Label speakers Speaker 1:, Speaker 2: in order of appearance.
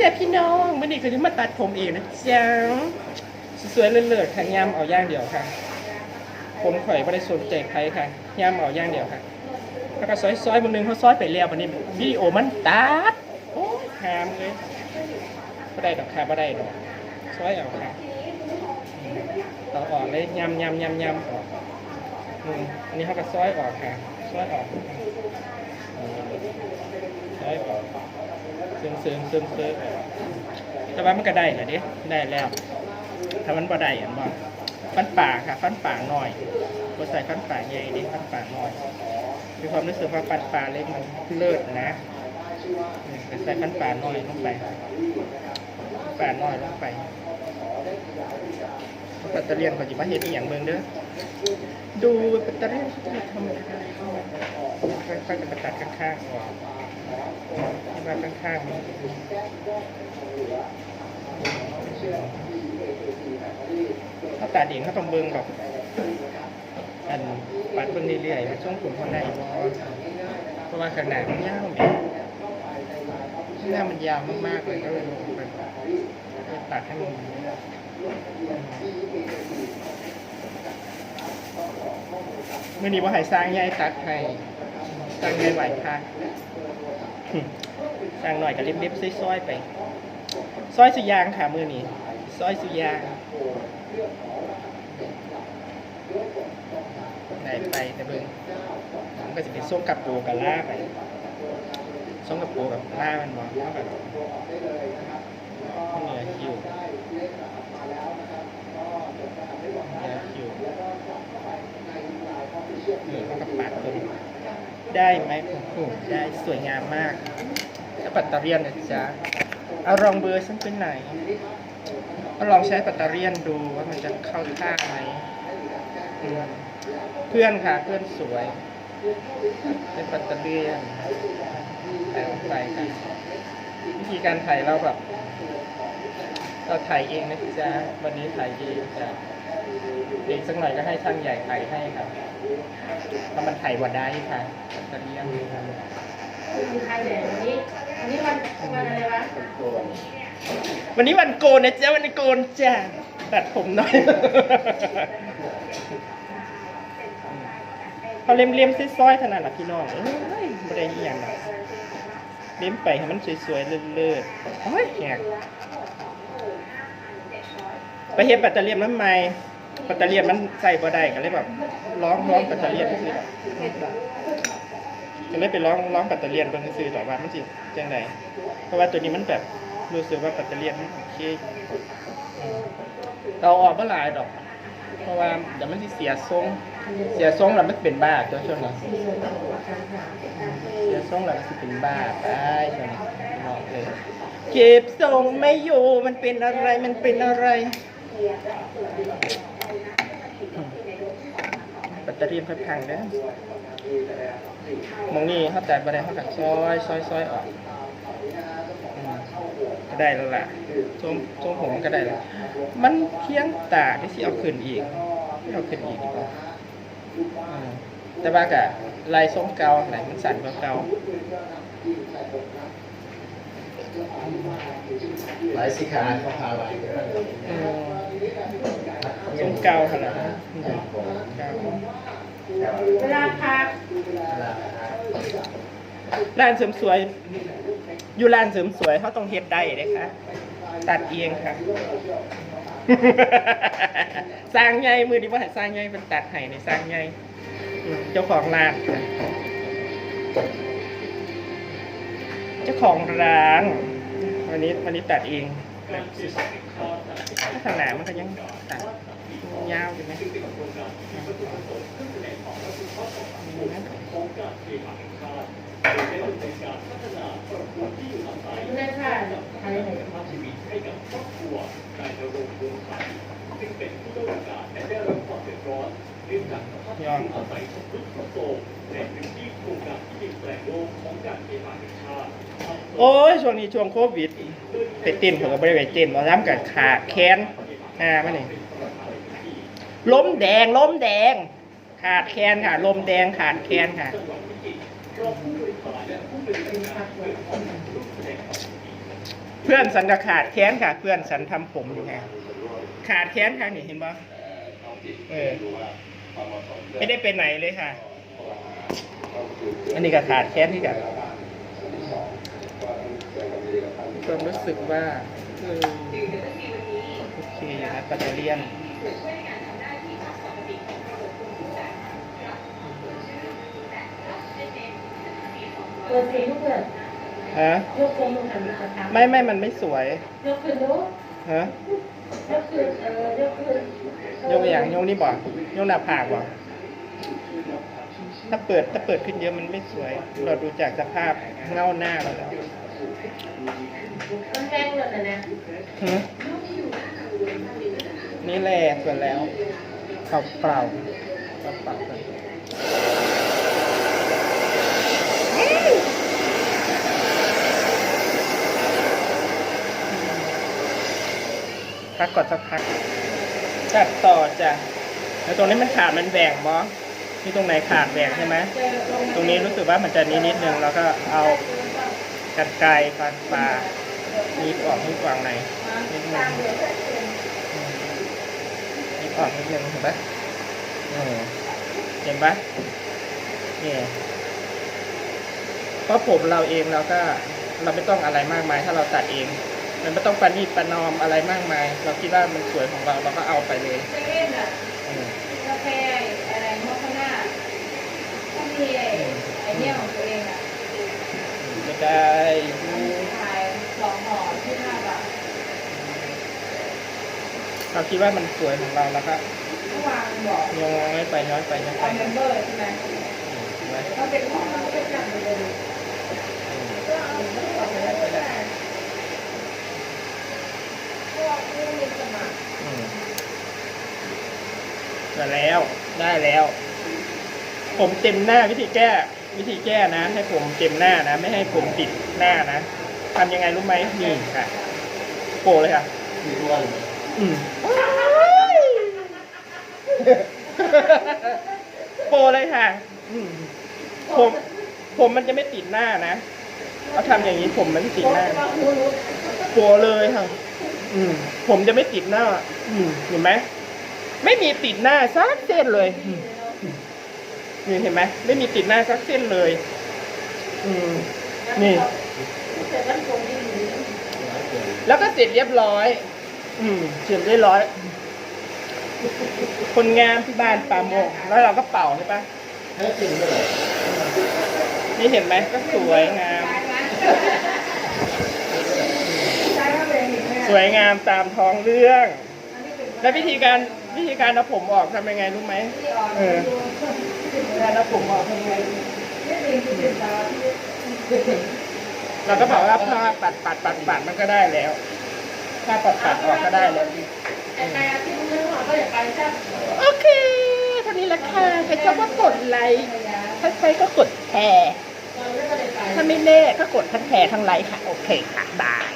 Speaker 1: จ้าพี่น้องมื่อนี้คือที่มาตัดผมเองนะจ๊ะสวยเลิศๆค่ะย่ำเอาย่างเดียวค่ะ ผมข่อยไม่ได้สนใจใครค่ะย่ำเอาย่างเดียวค่ะ แล้วก็ซอยๆบางนึงเขาซอยไปแล้ววันนี้วิดีโอมันตัดโอ้หามเลยไม่ได้ดอกค่ะไม่ได้ดอกซอยเอาค่ะต่อออกเลยยำยำยำยำออกอันนี้เขาก็ซอยออกค่ะซอยออกเออซอยออก เสื่อมเสื่อมเสื่อมเสื่อมแต่ว่ามันก็ได้แหละเด้ได้แล้ว ถ้ามันบ่ได้อันบ่ฟันป่าค่ะ ฟันป่าหน่อยบ่ใส่ฟันป่าใหญ่เด้ฟันป่าหน่อยมีความรู้สึกว่าฟันป่าเล็กมันเลิศนะอืมแต่ใส่ฟันป่าหน่อยลงไปป่าหน่อยลงไปปัตเตอร์เลียนเขาจะมาเห็นอีกอย่างเมืองเด้อดูปัตเตอร์เลียนเขาจะทำอะไรค่อยๆจะตัดข้างๆออก ที่ว่าข้างๆมันถ้าตัดเองเขาต้องเบิ่งแบบอันปัดเบิ่งเรื่อยๆมันช่วงผมคนได้เพราะว่าขนาดมันยาวเนี่ยหน้ามันยาวมากๆเลยก็เลยลงไปตัดให้มันเมื่อนี้ว่าให้สร้างใหญ่ตัดให้สร้างใหญ่ไหวค่ะ สร้างหน่อยกับเล็บๆซอยๆไปซอยสุยางค่ะมือนี้ซอยสุยางไหนไปแต่เบิ่งมันก็จะเป็นส้มกับปูกับล่าไปส้มกับปูกับล่ามันมองเท่ากับเหนือคิวเหนือคิวเหนือกับปากตัวนี้ ได้ไหมโอ้โหได้สวยงามมากแล้วปัตเตอเลียนนะจ๊ะเอาลองเบอร์ฉันเป็นไหนเอาลองใช้ปัตเตอเลียนดูว่ามันจะเข้าท่าไหมเพื่อนค่ะเพื่อนสวย เป็นปัตเตอเลียนถ่ายออกไปค่ะวิธีการถ่ายเราแบบเราถ่ายเองนะจ๊ะวันนี้ถ่ายเองจ้ะเด็กสักหน่อยก็ให้ช่างใหญ่ถ่ายให้ครับ ถ้ามันถ่วันได้ค่ะปัตเตอร์เลียน
Speaker 2: มีใครไหนวันนี้วันนี้วันวันอะไรวะ
Speaker 1: วันนี้วันโกนนะจ๊ะวันนี้โกนจ้ะตัดผมหน่อยเขาเลี่ยมๆซ้อยๆเท่านั้นแหละพี่น้องเอ้ยไม่ได้อย่างหรอกเลี่ยมไปให้มันสวยๆเลิศๆโอ้ยแหกไปเฮ็ดปัตเตอร์เลียมน้ำไม้ ปัตเตอร์เลียมมันใส่บ่ได้ก็เลยแบบร้องร้องปัตเตอร์เลียมซื่อก็เลยไปร้องร้องปัตเตอร์เลียนเบิ่งซื่อต่อว่ามันสิจังไดเพราะว่าตัวนี้มันแบบรู้สึกว่าปัตเตอร์เลียนมันโอเคอืมเราออกบ่หลายดอก เพราะว่าเดี๋ยวมันสิเสียทรงเสียทรงแล้วมันเป็นบ้าตัวช่วงนี้เสียทรงแล้วมันสิเป็นบ้าไปช่วงนี้บอกเลยเก็บทรงไม่อยู่มันเป็นอะไรมันเป็นอะไร แบตเตอรี่มันพังเด้อมองนี่เขาแต่บันไดเขากัดซอยซอยซอยออกก็ได้แล้วล่ะทรงทรงผมก็ได้แล้วมันเพียงตาที่สิเอาขึ้นอีกเอาขึ้นอีกดีกว่าแต่ว่ากะลายส้มเกาไหนมันสั่นกว่าเกา
Speaker 3: หลายสิขาเขาพาหลาย
Speaker 1: อืมส้มเกาขนาดนั้นอืมเกา
Speaker 2: เวลาพัก
Speaker 1: ร้านเสริมสวย อยู่ร้านเสริมสวยเขาต้องเฮ็ดได้เลยค่ะ ตัดเองค่ะ สร้างไงมือดีว่าให้สร้างไงเป็นตัดให้ในสร้างไงอืมเจ้าของร้านค่ะ เจ้าของร้านวันนี้วันนี้ตัดเองแบบถ้าขนาดมันก็ยังตัดยาวอยู่ไหม อืม
Speaker 2: ไม่ได้ค่ะใครไหน
Speaker 1: ยอมโอ้ยช่วงนี้ช่วงโควิดไปเต้นผมก็ไม่ได้ไปเต้นมาทำกับขาแขนอ่ามานี่ล้มแดงล้มแดง ขาดแขนค่ะลมแดงขาดแขนค่ะ
Speaker 2: เพื่
Speaker 1: อนสันกขาดแค้นค่ะ เพื่อนสันทำผมอยู่ค่ะ ขาดแค้นค่ะนี่เห็นปะเออไม่ได้ไปไหนเลยค่ะ อันนี้ก็ขาดแค้นที่กันความรู้สึกว่าเออโอเคอยู่นะปัตเตอร์เลียน
Speaker 2: เปิดสีลูกเพื่อน
Speaker 1: ฮะ
Speaker 2: ยกโครงลงหันจะทำ
Speaker 1: ไม่ไม่มันไม่สวย
Speaker 2: ยกขึ้นดู
Speaker 1: ฮะ
Speaker 2: ยกขึ้นเออยกขึ้น
Speaker 1: ยกอย่างยกนี่บ่ยกหน้าผากบ่ถ้าเปิดถ้าเปิดขึ้นเยอะมันไม่สวย เราดูจากสภาพเงาหน้าเราแล้ว
Speaker 2: มันแห้งเลยนะ
Speaker 1: ฮะนี่แหละส่วนแล้วเปล่าเปล่าเปล่าเปล่ากัน พักก่อนสักพักตัดต่อจ้ะแล้วตรงนี้มันขาดมันแบ่งบอที่ตรงไหนขาดแบ่งใช่ไหมตรงนี้รู้สึกว่ามันจะนิดนิดนึงแล้วก็เอากันไกรฟันปลานิดออกนิดวางในนิดนึงมนิดออกนิดนึงเห็นปะเห็นปะเนี่ยเพราะผมเราเองเราก็เราไม่ต้องอะไรมากมายถ้าเราตัดเอง มันไม่ต้องประณีประนอมอะไรมากมาย เราคิดว่ามันสวยของเราเราก็เอาไปเลย
Speaker 2: เซเว่นอะกาแฟอะไรมอคค่าน่าถ้ามีไอ้ไอเนี่ยของตัวเองอะ
Speaker 1: จะได้
Speaker 2: ขายสองห่อที่ห้าบาท
Speaker 1: เราคิดว่ามันสวยของเราแล้วก็
Speaker 2: วานบอก
Speaker 1: ย้อยไปย้อยไปย้อยไป
Speaker 2: เมมเบอร์ใช่ไหม
Speaker 1: เห็นไหม
Speaker 2: ถ้าเป็นของเราก็จับไปเลยก็เอาเมมเบอร์ออกไปแล้วก็ได้เพราะว่าไม่มีสมัคร
Speaker 1: อืม ได้แล้วได้แล้ว ผมเต็มหน้าวิธีแก้ วิธีแก้นะ ให้ผมเต็มหน้านะ ไม่ให้ผมติดหน้านะทำยังไงรู้ไหมนี่ค่ะโปะเลยค่ะ
Speaker 3: มีทุกวัน
Speaker 1: อืมโปรเลยค่ะ อืมผม ผมมันจะไม่ติดหน้านะเอาทำอย่างนี้ผมมันไม่ติดหน้าโปรเลยค่ะ อืม ผมจะไม่ติดหน้า อืมเห็นไหม ไม่มีติดหน้าสักเส้นเลยนี่เห็นไหมไม่มีติดหน้าสักเส้นเลย อืมนี่ แล้วก็เสร็จเรียบร้อย อืมเสร็จเรียบร้อย คนงามที่บ้านป่าโมกแล้วเราก็เป่าใช่ปะนี่เห็นไหมก็สวยงาม สวยงามตามท้องเรื่อง แล้ววิธีการ วิธีการเอาผมออกทำยังไงรู้ไหมเออเวลาเอาผมออกทำยังไงเราก็บอกว่าผ้าปัดปัดปัดปัดมันก็ได้แล้วผ้าปัดปัดออกก็ได้แล้วโอเคเท่านี้ละค่ะใครชอบก็กดไลค์ถ้าใครก็กดแชร์ถ้าไม่แน่ก็กดทั้งแชร์ทั้งไลค์ค่ะ โอเคค่ะบาย